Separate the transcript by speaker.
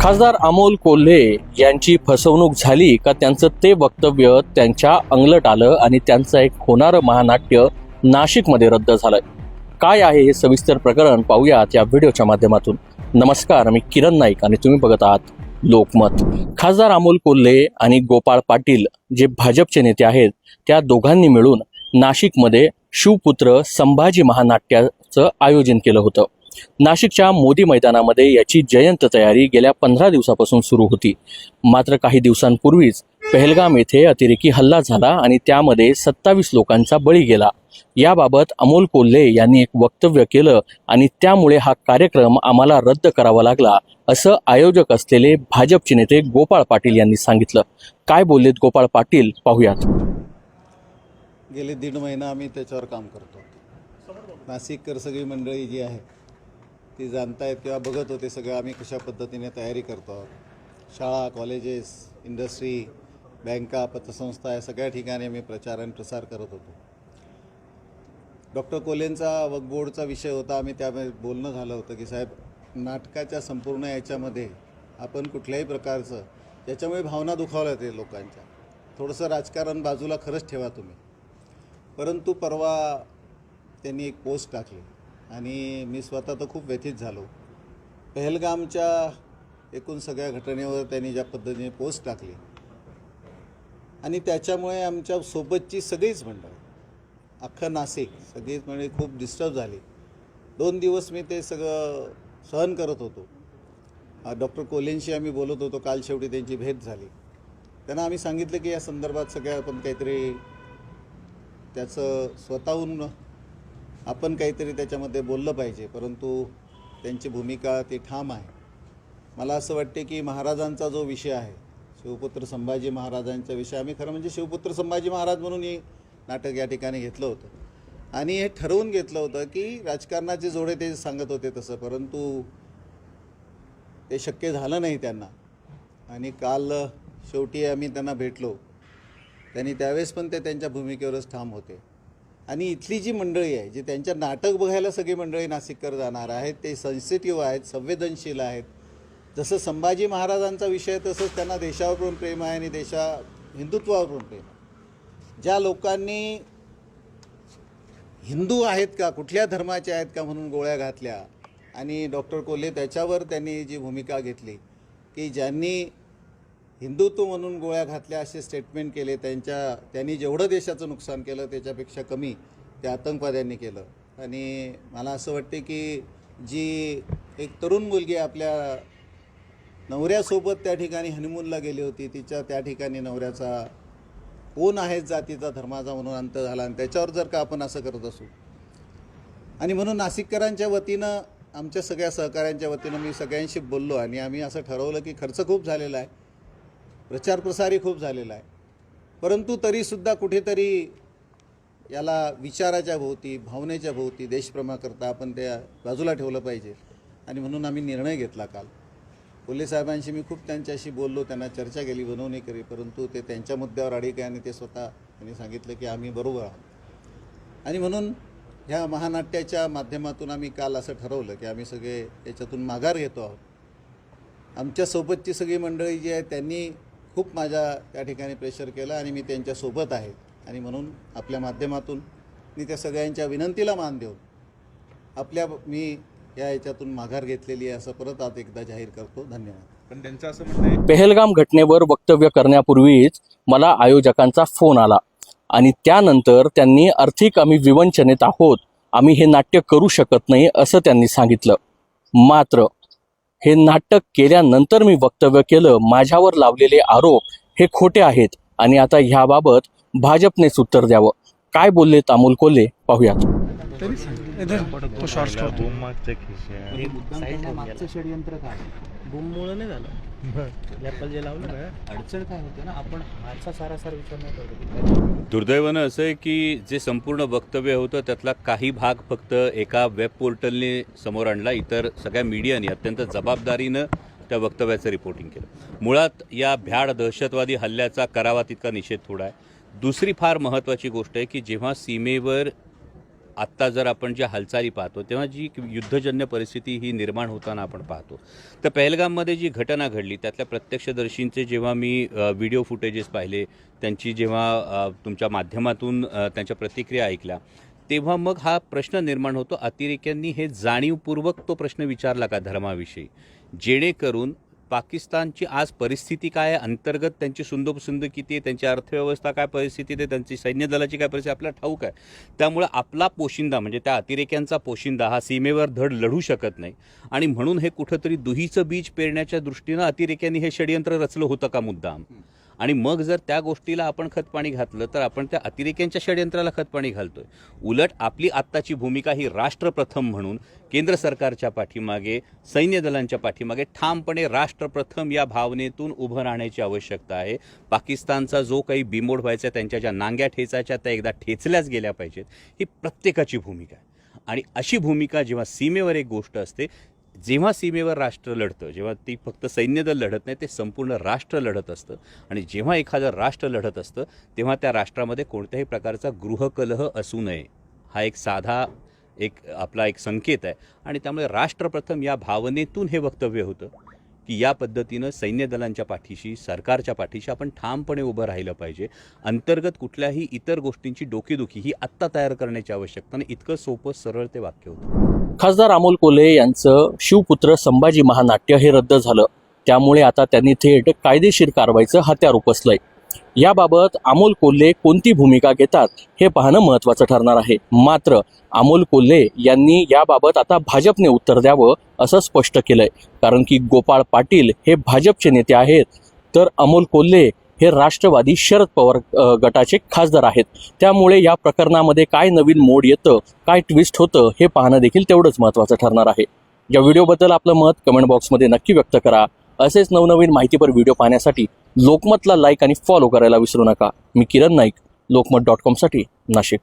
Speaker 1: खासदार अमोल कोल्हे यांची फसवणूक झाली का त्यांचं ते वक्तव्य त्यांच्या अंगलट आलं आणि त्यांचं एक होणारं महानाट्य नाशिकमध्ये रद्द झालंय. काय आहे हे सविस्तर प्रकरण पाहूयात या व्हिडिओच्या माध्यमातून. नमस्कार मी किरण नाईक आणि तुम्ही बघत आहात लोकमत. खासदार अमोल कोल्हे आणि गोपाळ पाटील जे भाजपचे नेते आहेत त्या दोघांनी मिळून नाशिकमध्ये शिवपुत्र संभाजी महानाट्याचं आयोजन केलं होतं. नाशिकच्या मोदी मैदानामध्ये याची जयंत तयारी गेल्या पंधरा दिवसापासून सुरू होती. मात्र काही दिवसांपूर्वीच पहलगाम येथे अतिरेकी हल्ला झाला आणि त्यामध्ये सत्तावीस लोकांचा बळी गेला. याबाबत अमोल कोल्हे यांनी एक वक्तव्य केलं आणि त्यामुळे हा कार्यक्रम आम्हाला रद्द करावा लागला असं आयोजक असलेले भाजपचे नेते गोपाळ पाटील यांनी सांगितलं. काय बोललेत गोपाळ पाटील? पाहूयात.
Speaker 2: गेले दीड महिना आम्ही त्याच्यावर काम करतो. नाशिककर सगळी मंडळी जी आहे ती जाणतायत किंवा बघत होते सगळं आम्ही कशा पद्धतीने तयारी करतो. आहोत शाळा कॉलेजेस इंडस्ट्री बँका पतसंस्था या सगळ्या ठिकाणी आम्ही प्रचार आणि प्रसार करत होतो. डॉक्टर कोलेंचा वकबोर्डचा विषय होता. आम्ही त्यामध्ये बोलणं झालं होतं की साहेब नाटकाच्या संपूर्ण याच्यामध्ये आपण कुठल्याही प्रकारचं ज्याच्यामुळे भावना दुखावल्या ते लोकांच्या. थोडंसं राजकारण बाजूला खरंच ठेवा तुम्ही. परंतु परवा त्यांनी एक पोस्ट टाकली. आणि मी स्वतः तर खूप व्यथित झालो. पहलगामच्या एकूण सगळ्या घटनेवर त्यांनी ज्या पद्धतीने पोस्ट टाकली. आणि त्याच्यामुळे आमच्या सोबतची सगळीच मंडळ अख्खं नाशिक सगळीच म्हणजे खूप डिस्टर्ब झाली. दोन दिवस मी ते सगळं सहन करत होतो. डॉक्टर कोलेंशी आम्ही बोलत होतो काल शेवटी त्यांची भेट झाली. त्यांना आम्ही सांगितलं की या संदर्भात सगळ्या आपण काहीतरी त्याचं स्वतःहून आपण काहीतरी त्याच्यामध्ये बोललं पाहिजे परंतु त्यांची भूमिका ती ठाम आहे. मला असं वाटते की महाराजांचा जो विषय आहे शिवपुत्र संभाजी महाराजांचा विषय आम्ही खरं म्हणजे शिवपुत्र संभाजी महाराज म्हणून हे नाटक या ठिकाणी घेतलं होतं. आणि हे ठरवून घेतलं होतं की राजकारणाचे जोडे ते सांगत होते तसं परंतु ते शक्य झालं नाही त्यांना. आणि काल शेवटी आम्ही त्यांना भेटलो. त्यांनी त्यावेळेस पण ते त्यांच्या भूमिकेवरच ठाम होते. आणि इथली जी मंडळी आहे जी त्यांच्या नाटक बघायला सगळी मंडळी नाशिककर जाणार आहेत ते सेन्सिटिव्ह आहेत संवेदनशील आहेत. जसं संभाजी महाराजांचा विषय आहे, तसंच त्यांना देशावरून प्रेम आहे आणि देशा हिंदुत्वावरून प्रेम आहे. ज्या लोकांनी हिंदू आहेत का कुठल्या धर्माचे आहेत का म्हणून गोळ्या घातल्या आणि डॉक्टर कोल्हे त्याच्यावर त्यांनी जी भूमिका घेतली की ज्यांनी हिंदुत्व म्हणून गोळ्या घातल्या असे स्टेटमेंट केले. त्यांच्या त्यांनी जेवढं देशाचं नुकसान केलं त्याच्यापेक्षा कमी ते आतंकवाद्यांनी केलं. आणि मला असं वाटते की जी एक तरुण मुलगी आपल्या नवऱ्यासोबत त्या ठिकाणी हनीमूनला गेली होती तिच्या त्या ठिकाणी नवऱ्याचा कोण आहे जातीचा धर्माचा म्हणून अंत झाला. आणि त्याच्यावर जर का आपण असं करत असू. आणि म्हणून नाशिककरांच्या वतीनं आमच्या सगळ्या सहकाऱ्यांच्या वतीनं मी सगळ्यांशी बोललो. आणि आम्ही असं ठरवलं की खर्च खूप झालेला आहे. प्रचार प्रसारही खूप झालेला आहे. परंतु तरीसुद्धा कुठेतरी याला विचाराच्या भोवती भावनेच्या भोवती देशप्रेमाकरता आपण त्या बाजूला ठेवलं पाहिजे. आणि म्हणून आम्ही निर्णय घेतला काल. कोल्हे साहेबांशी मी खूप त्यांच्याशी बोललो त्यांना चर्चा केली बनवणी केली परंतु ते त्यांच्या मुद्द्यावर अडीक आहे आणि ते स्वतः त्यांनी सांगितलं की आम्ही बरोबर आहोत. आणि म्हणून ह्या महानाट्याच्या माध्यमातून आम्ही काल असं ठरवलं की आम्ही सगळे याच्यातून माघार घेतो आहोत. आमच्यासोबतची सगळी मंडळी जी आहे त्यांनी खूप माझ्या त्या ठिकाणी प्रेशर केलं आणि मी त्यांच्यासोबत आहे. आणि म्हणून आपल्या माध्यमातून मी त्या सगळ्यांच्या विनंतीला मान देऊन आपल्या मी या याच्यातून माघार घेतलेली आहे असं परत आज एकदा जाहीर करतो. धन्यवाद.
Speaker 3: पण त्यांचं असं म्हणणं आहे
Speaker 1: पहलगाम घटनेवर वक्तव्य करण्यापूर्वीच मला आयोजकांचा फोन आला आणि त्यानंतर त्यांनी आर्थिक आम्ही विवंचनेत आहोत. आम्ही हे नाट्य करू शकत नाही असं त्यांनी सांगितलं. मात्र हे नाटक केल्यानंतर मी वक्तव्य केलं माझ्यावर लावलेले आरोप हे खोटे आहेत आणि आता ह्याबाबत भाजपनेच उत्तर द्यावं. काय बोललेत अमोल कोल्हे? पाहूयात.
Speaker 4: तो शॉर्ट्स करतो
Speaker 5: मागचं षडयंत्र अडचण काय होते ना आपण हाचा सारासार विचार नाही
Speaker 6: दुर्दैवानं असं आहे की जे संपूर्ण वक्तव्य होतं त्यातला काही भाग फक्त एका वेब पोर्टलने समोर आणला. इतर सगळ्या मीडियाने अत्यंत जबाबदारीनं त्या वक्तव्याचं रिपोर्टिंग केलं. मुळात या भ्याड दहशतवादी हल्ल्याचा करावा तितका निषेध थोडा आहे. दुसरी फार महत्त्वाची गोष्ट आहे की जेव्हा सीमेवर आत्ता जर आपण ज्या हालचाली पाहतो तेव्हा जी युद्धजन्य परिस्थिती ही निर्माण होताना आपण पाहतो. तर पहलगाममध्ये जी घटना घडली त्यातल्या प्रत्यक्षदर्शींचे जेव्हा मी व्हिडिओ फुटेजेस पाहिले त्यांची जेव्हा तुमच्या माध्यमातून त्यांच्या प्रतिक्रिया ऐकल्या तेव्हा मग हा प्रश्न निर्माण होतो अतिरेक्यांनी हे जाणीवपूर्वक तो प्रश्न विचारला का धर्माविषयी? जेणेकरून पाकिस्तानची आज परिस्थिती काय आहे? अंतर्गत त्यांची सुंदोपसुंद किती आहे? त्यांची अर्थव्यवस्था काय परिस्थिती आहे? त्यांची सैन्य दलाची काय परिस्थिती आपल्याला ठाऊक आहे. त्यामुळे आपला पोशिंदा म्हणजे त्या अतिरेक्यांचा पोशिंदा हा सीमेवर धड लढू शकत नाही. आणि म्हणून हे कुठंतरी दुहीचं बीज पेरण्याच्या दृष्टीनं अतिरेक्यांनी हे षडयंत्र रचलं होतं का मुद्दाम? आणि मग जर त्या गोष्टीला आपण खतपाणी घातलं तर आपण त्या अतिरेक्यांच्या षडयंत्राला खतपाणी घालतोय. उलट आपली आत्ताची भूमिका ही राष्ट्रप्रथम म्हणून केंद्र सरकारच्या पाठीमागे सैन्य दलांच्या पाठीमागे ठामपणे राष्ट्रप्रथम या भावनेतून उभं राहण्याची आवश्यकता आहे. पाकिस्तानचा जो काही बिमोड व्हायचा त्यांच्या ज्या नांग्या ठेचायच्या त्या एकदा ठेचल्याच गेल्या पाहिजेत. ही प्रत्येकाची भूमिका आहे. आणि अशी भूमिका जेव्हा सीमेवर एक गोष्ट असते जेव्हा सीमेवर राष्ट्र लढतं जेव्हा ती फक्त सैन्यदल लढत नाही ते संपूर्ण राष्ट्र लढत असतं. आणि जेव्हा एखादं राष्ट्र लढत असतं तेव्हा त्या राष्ट्रामध्ये कोणत्याही प्रकारचा गृहकलह असू नये. हा एक साधा एक आपला एक संकेत आहे. आणि त्यामुळे राष्ट्रप्रथम या भावनेतून हे वक्तव्य होतं. की या पद्धतीनं सैन्य दलांच्या पाठीशी सरकारच्या पाठीशी आपण ठामपणे उभं राहिलं पाहिजे. अंतर्गत कुठल्याही इतर गोष्टींची डोकेदुखी ही आत्ता तयार करण्याची आवश्यकता नाही. इतकं सोपं सरळ ते वाक्य होतं.
Speaker 1: खासदार अमोल कोल्हे यांचं शिवपुत्र संभाजी महानाट्य हे रद्द झालं. त्यामुळे आता त्यांनी थेट कायदेशीर कारवाईचं हत्यार उपसलंय. याबाबत अमोल कोल्हे कोणती भूमिका घेतात हे पाहणं महत्वाचं ठरणार आहे. मात्र अमोल कोल्हे यांनी याबाबत आता भाजपने उत्तर द्यावं असं स्पष्ट केलंय. कारण की गोपाळ पाटील हे भाजपचे नेते आहेत. तर अमोल कोल्हे हे राष्ट्रवादी शरद पवार गटाचे खासदार आहेत. त्यामुळे या प्रकरणामध्ये काय नवीन मोड येतं काय ट्विस्ट होतं हे पाहणं देखील तेवढंच महत्त्वाचं ठरणार आहे. या व्हिडिओबद्दल आपलं मत कमेंट बॉक्समध्ये नक्की व्यक्त करा. असेच नवनवीन माहितीपर व्हिडिओ पाहण्यासाठी लोकमतला लाईक आणि फॉलो करायला विसरू नका. मी किरण नाईक लोकमत डॉट कॉमसाठी नाशिक.